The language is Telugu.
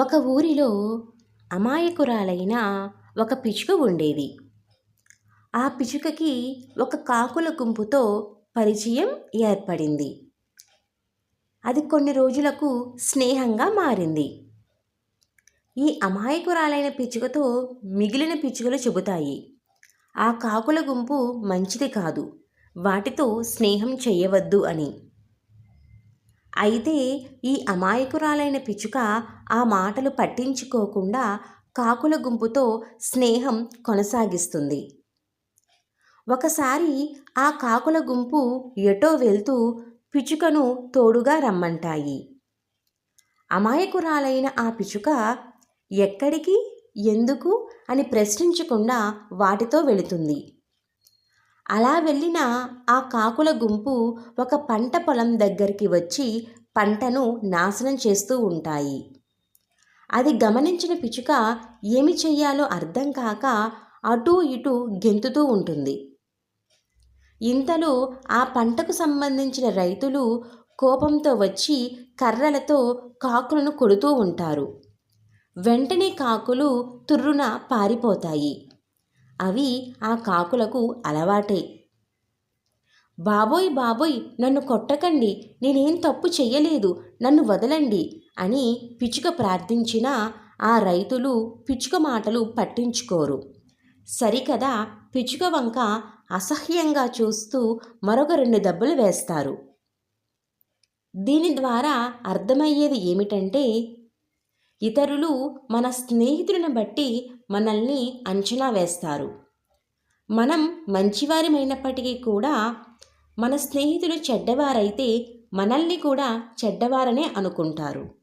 ఒక ఊరిలో అమాయకురాలైన ఒక పిచ్చుక ఉండేది. ఆ పిచ్చుకకి ఒక కాకుల గుంపుతో పరిచయం ఏర్పడింది. అది కొన్ని రోజులకు స్నేహంగా మారింది. ఈ అమాయకురాలైన పిచ్చుకతో మిగిలిన పిచ్చుకలు చెబుతాయి. ఆ కాకుల గుంపు మంచిది కాదు. వాటితో స్నేహం చేయవద్దు అని. అయితే ఈ అమాయకురాలైన పిచ్చుక ఆ మాటలు పట్టించుకోకుండా కాకుల గుంపుతో స్నేహం కొనసాగిస్తుంది. ఒకసారి ఆ కాకుల గుంపు ఎటో వెళ్తూ పిచ్చుకను తోడుగా రమ్మంటాయి. అమాయకురాలైన ఆ పిచ్చుక ఎక్కడికి? ఎందుకు? అని ప్రశ్నించకుండా వాటితో వెళుతుంది. అలా వెళ్ళిన ఆ కాకుల గుంపు ఒక పంట పొలం దగ్గరికి వచ్చి పంటను నాశనం చేస్తూ ఉంటాయి. అది గమనించిన పిచ్చుక ఏమి చెయ్యాలో అర్థం కాక అటూ ఇటూ గెంతుతూ ఉంటుంది. ఇంతలో ఆ పంటకు సంబంధించిన రైతులు కోపంతో వచ్చి కర్రలతో కాకులను కొడుతూ ఉంటారు. వెంటనే కాకులు తుర్రున పారిపోతాయి. అవి ఆ కాకులకు అలవాటే. బాబోయ్ బాబోయ్ నన్ను కొట్టకండి నేనేం తప్పు చెయ్యలేదు నన్ను వదలండి అని పిచ్చుక ప్రార్థించినా ఆ రైతులు పిచ్చుక మాటలు పట్టించుకోరు. సరికదా పిచ్చుక వంక అసహ్యంగా చూస్తూ మరొక రెండు దెబ్బలు వేస్తారు. దీని ద్వారా అర్థమయ్యేది ఏమిటంటే ఇతరులు మన స్నేహితులను బట్టి మనల్ని అంచనా వేస్తారు. మనం మంచివారమైనప్పటికీ కూడా మన స్నేహితులు చెడ్డవారైతే మనల్ని కూడా చెడ్డవారనే అనుకుంటారు.